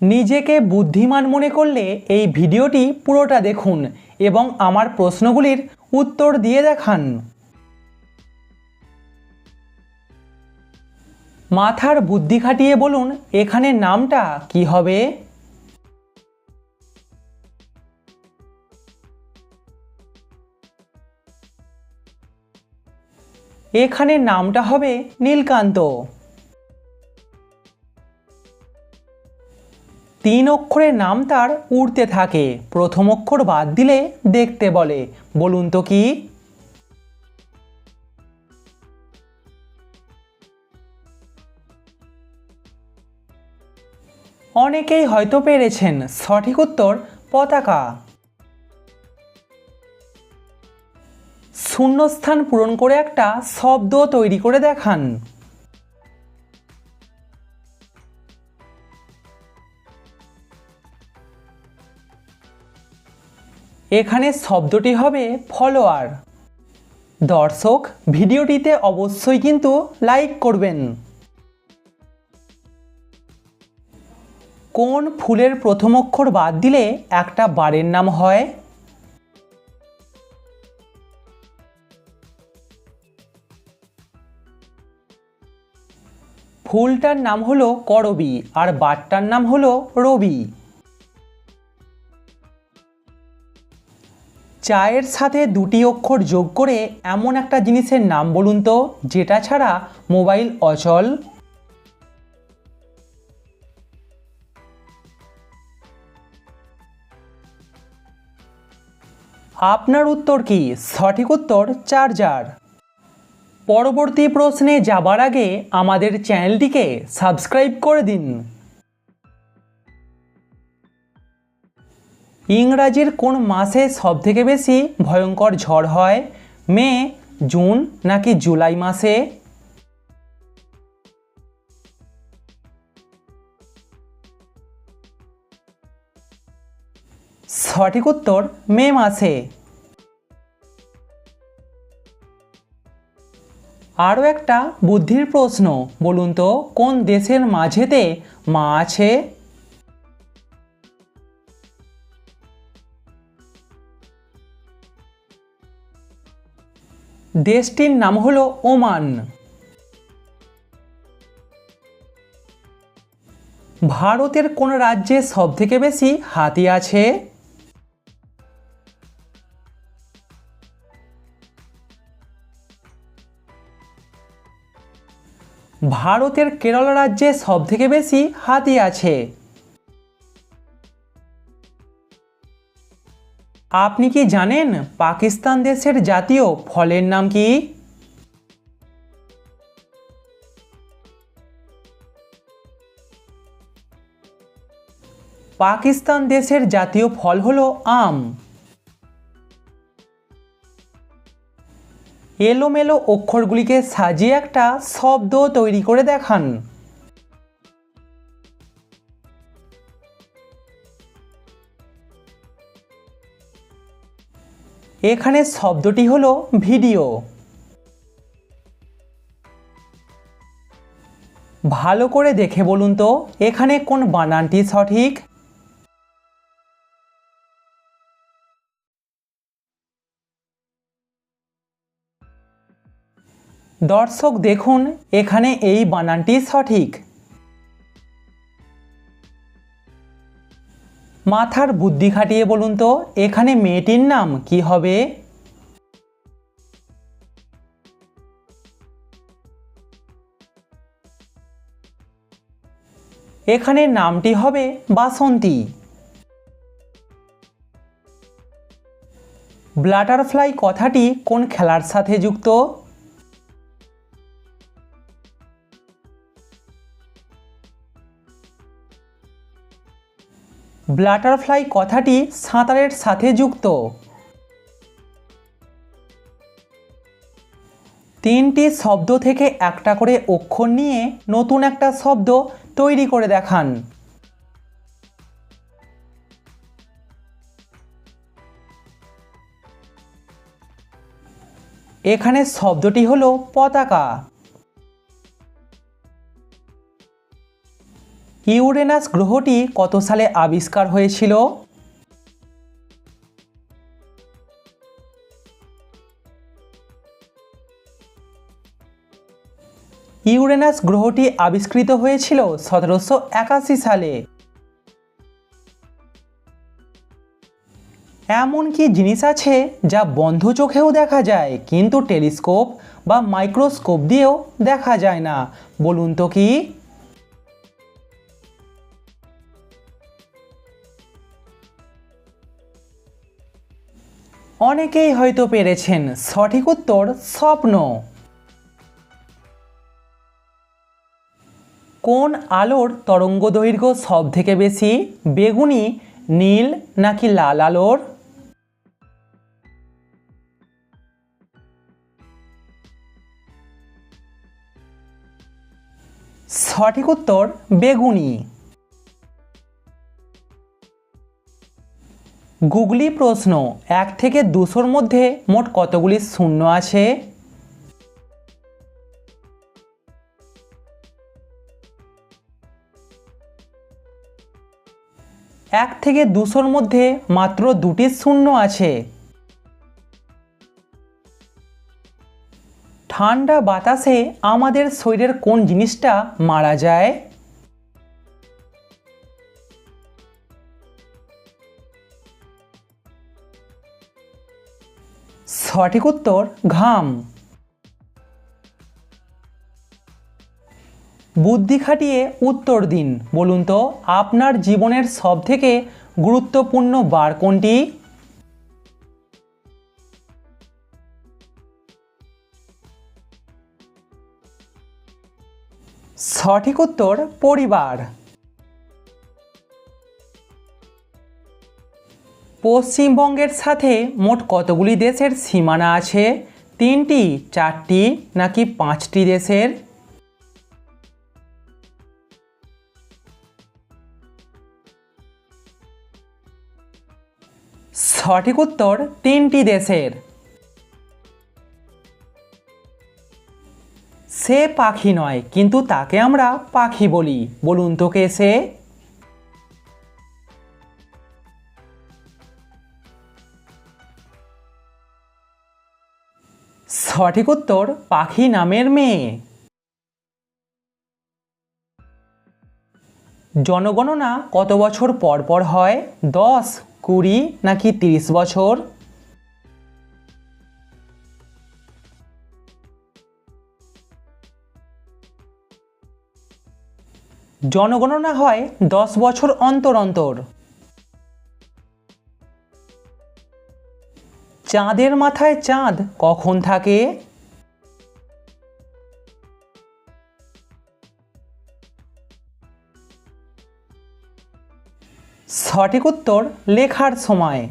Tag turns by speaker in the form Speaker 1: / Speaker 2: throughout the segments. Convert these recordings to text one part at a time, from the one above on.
Speaker 1: নিজেকে বুদ্ধিমান মনে করলে এই ভিডিওটি পুরোটা দেখুন এবং আমার প্রশ্নগুলির উত্তর দিয়ে দেখান। মাথার বুদ্ধি খাটিয়ে বলুন, এখানে নামটা কি হবে? এখানে নামটা হবে নীলকান্ত। তিন অক্ষরের নাম তার উড়তে থাকে। প্রথম অক্ষর বাদ দিলে দেখতে বলে। বলুন তো কি? অনেকেই হয়তো পেরেছেন সঠিক উত্তর পতাকা। শূন্যস্থান পূরণ করে একটা শব্দ তৈরি করে দেখান। এখানে শব্দটি হবে ফলোয়ার দর্শক, ভিডিওটিতে অবশ্যই কিন্তু লাইক করবেন। কোন ফুলের প্রথম অক্ষর বাদ দিলে একটা বারের নাম হয়? ফুলটার নাম হলো করবি আর বারটার নাম হলো রবি। চায়ের সাথে দুটি অক্ষর যোগ করে এমন একটা জিনিসের নাম বলুন তো, যেটা ছাড়া মোবাইল অচল। আপনার উত্তর কি? সঠিক উত্তর চার্জার। পরবর্তী প্রশ্নে যাবার আগে আমাদের চ্যানেলটিকে সাবস্ক্রাইব করে দিন। ইংরাজির কোন মাসে সবথেকে বেশি ভয়ঙ্কর ঝড় হয়? মে, জুন নাকি জুলাই মাসে? সঠিক উত্তর মে মাসে। আরও একটা বুদ্ধির প্রশ্ন, বলুন তো, কোন দেশের মাঝেতে মা আছে? দেশটির নাম হলো ওমান। ভারতের কোন রাজ্যে সবথেকে বেশি হাতি আছে? ভারতের কেরল রাজ্যে সবথেকে বেশি হাতি আছে। আপনি কি জানেন পাকিস্তান দেশের জাতীয় ফলের নাম কি? পাকিস্তান দেশের জাতীয় ফল হলো আম। এলোমেলো অক্ষরগুলিকে সাজিয়ে একটা শব্দ তৈরি করে দেখান। এখানে শব্দটি হলো ভিডিও। ভালো করে দেখে বলুন তো, এখানে কোন বানানটি সঠিক? দর্শক দেখুন, এখানে এই বানানটি সঠিক। মাথার বুদ্ধি খাটিয়ে বলুন তো, এখানে মেয়েটির নাম কি হবে? এখানে নামটি হবে বাসন্তী। ব্লাটারফ্লাই কথাটি কোন খেলার সাথে যুক্ত? ব্লাটারফ্লাই কথাটি সাঁতারের সাথে যুক্ত। তিনটি শব্দ থেকে একটা করে অক্ষর নিয়ে নতুন একটা শব্দ তৈরি করে দেখান। এখানে শব্দটি হলো পতাকা। ইউরেনাস গ্রহটি কত সালে আবিষ্কার হয়েছিল? ইউরেনাস গ্রহটি আবিষ্কৃত হয়েছিল সতেরোশো একাশি সালে। এমন কি জিনিস আছে যা বন্ধ চোখেও দেখা যায়, কিন্তু টেলিস্কোপ বা মাইক্রোস্কোপ দিয়েও দেখা যায় না? বলুন তো কি? অনেকেই হয়তো পেরেছেন সঠিক উত্তর স্বপ্ন। কোন আলোর তরঙ্গ দৈর্ঘ্য সব থেকে বেশি, বেগুনি, নীল নাকি লাল আলোর? সঠিক উত্তর বেগুনি। গুগলি প্রশ্ন, এক থেকে দুশোর মধ্যে মোট কতগুলি শূন্য আছে? এক থেকে দুশোর মধ্যে মাত্র দুটি শূন্য আছে। ঠান্ডা বাতাসে আমাদের শরীরের কোন জিনিসটা মারা যায়? সঠিক উত্তর, ঘাম। বুদ্ধি খাটিয়ে উত্তর দিন। বলুন তো, আপনার জীবনের সবথেকে গুরুত্বপূর্ণ বার কোনটি? সঠিক উত্তর, পরিবার। পশ্চিমবঙ্গের সাথে মোট কতগুলি দেশের সীমানা আছে? তিনটি, চারটি, নাকি পাঁচটি দেশের? সঠিক উত্তর তিনটি দেশের। সে পাখি নয়, কিন্তু তাকে আমরা পাখি বলি। বলুন তো কে সে? সঠিক উত্তর পাখি নামের মেয়ে। জনগণনা কত বছর পর পর হয়? দশ, কুড়ি নাকি তিরিশ বছর? জনগণনা হয় দশ বছর অন্তর অন্তর। চাঁদের মাথায় চাঁদ কখন থাকে? সঠিক উত্তর লেখার সময়।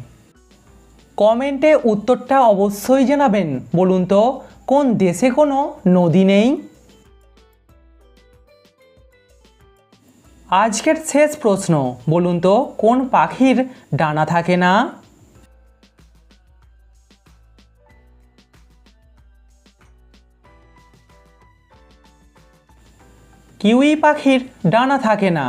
Speaker 1: কমেন্টে উত্তরটা অবশ্যই জানাবেন, বলুন তো, কোন দেশে কোনো নদী নেই? আজকের শেষ প্রশ্ন, বলুন তো, কোন পাখির ডানা থাকে না? কিউই পাখির ডানা থাকে না।